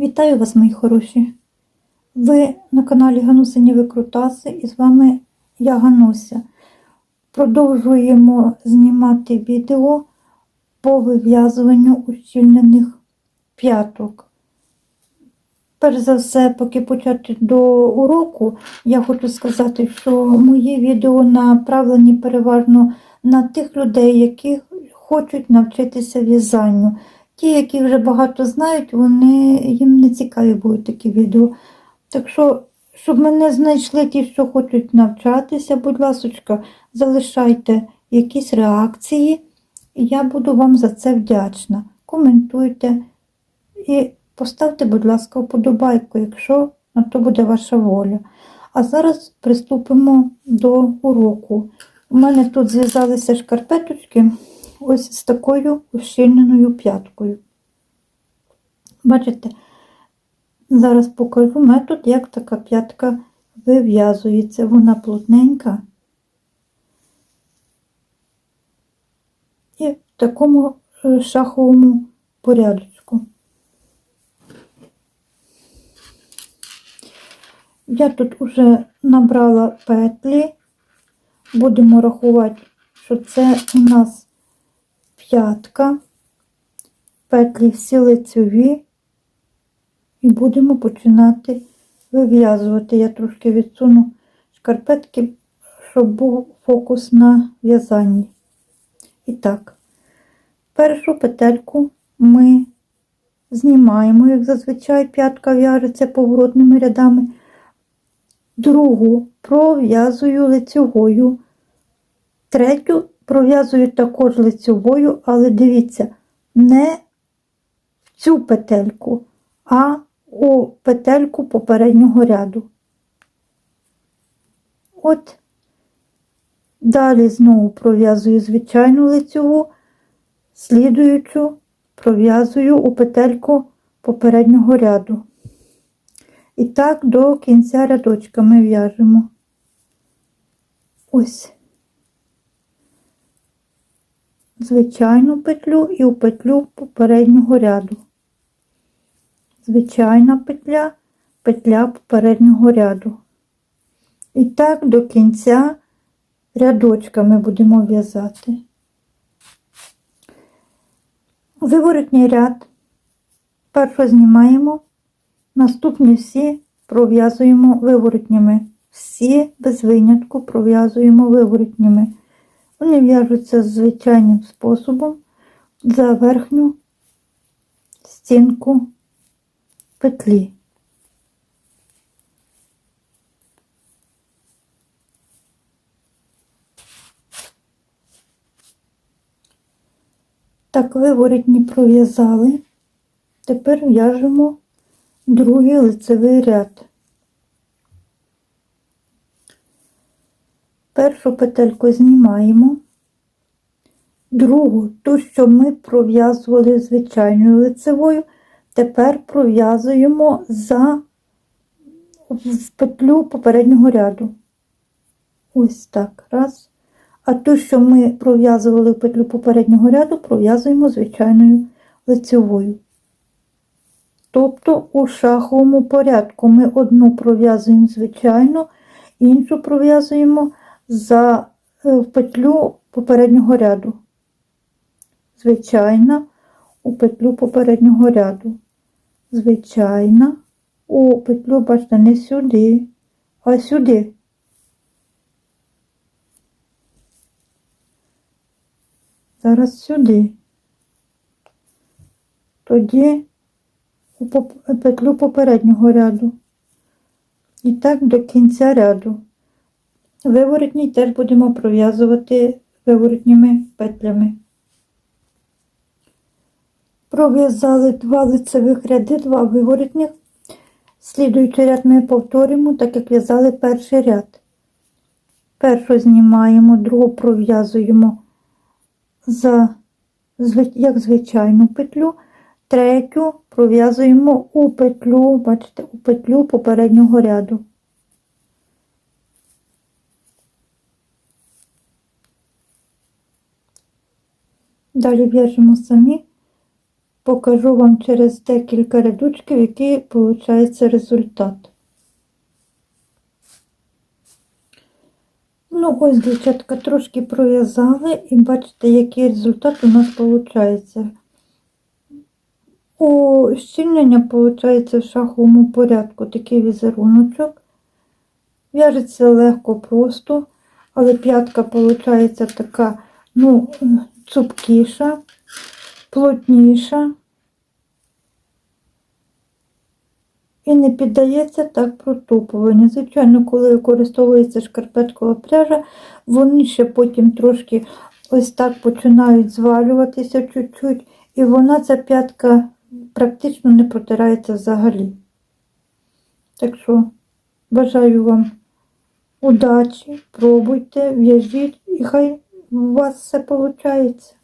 Вітаю вас, мої хороші! Ви на каналі Ганусині Викрутаси і з вами я Гануся. Продовжуємо знімати відео по вив'язуванню ущільнених п'яток. Перш за все, поки почати до уроку, я хочу сказати, що мої відео направлені переважно на тих людей, які хочуть навчитися в'язанню. Ті, які вже багато знають, вони їм не цікаві будуть такі відео. Так що, щоб мене знайшли ті, що хочуть навчатися, будь ласка, залишайте якісь реакції, і я буду вам за це вдячна. Коментуйте і поставте, будь ласка, вподобайку, якщо на то буде ваша воля. А зараз приступимо до уроку. У мене тут зв'язалися шкарпеточки ось з такою ущільненою п'яткою. Бачите, зараз покажу метод, як така п'ятка вив'язується. Вона плотненька. І в такому е, шаховому порядочку. Я тут уже набрала петлі, будемо рахувати, що це у нас п'ятка, петлі всі лицеві, і будемо починати вив'язувати. Я трошки відсуну шкарпетки, щоб був фокус на в'язанні. І так, першу петельку ми знімаємо, як зазвичай п'ятка в'яжеться поворотними рядами. Другу пров'язую лицевою, третю пров'язую також лицевою, але дивіться, не цю петельку, а у петельку попереднього ряду. От, далі знову пров'язую звичайну лицеву, слідуючу пров'язую у петельку попереднього ряду. І так до кінця рядочка ми в'яжемо. Ось звичайну петлю і у петлю попереднього ряду. Звичайна петля, петля попереднього ряду. І так до кінця рядочка ми будемо в'язати. Виворотній ряд першого знімаємо, наступні всі пров'язуємо виворотніми. Всі без винятку пров'язуємо виворотніми. Вони в'яжуться звичайним способом за верхню стінку петлі. Так, виворотні пров'язали. Тепер в'яжемо другий лицевий ряд. Першу петельку знімаємо, другу, ту, що ми пров'язували звичайною лицевою, тепер пров'язуємо за в петлю попереднього ряду. Ось так. Раз. А ту, що ми пров'язували в петлю попереднього ряду, пров'язуємо звичайною лицевою. Тобто у шаховому порядку ми одну пров'язуємо звичайно, іншу пров'язуємо за е, в петлю попереднього ряду. Звичайна у петлю попереднього ряду. Звичайна у петлю, бачите, не сюди, а сюди. Зараз сюди. Тоді у петлю попереднього ряду. І так до кінця ряду. Виворотній теж будемо пров'язувати виворотніми петлями. Пров'язали два лицевих ряди, два виворотних. Слідуючий ряд ми повторимо, так як в'язали перший ряд. Першу знімаємо, другу пров'язуємо за, як звичайну петлю, третю пров'язуємо у петлю, бачите, у петлю попереднього ряду. Далі в'яжемо самі покажу вам через декілька рядочків, який виходить результат. Ну, ось, дівчатка, трошки пров'язали і бачите, який результат у нас виходить. У щільнення виходить в шаховому порядку такий візеруночок. В'яжеться легко, просто, але п'ятка виходить така, ну, цупкіша, плотніша. І не піддається так протупуванню. Звичайно, коли використовується шкарпеткова пряжа, вони ще потім трошки ось так починають звалюватися чуть-чуть, і вона, ця п'ятка, практично не протирається взагалі. Так що бажаю вам удачі, пробуйте, в'яжіть, і хай у вас все виходить.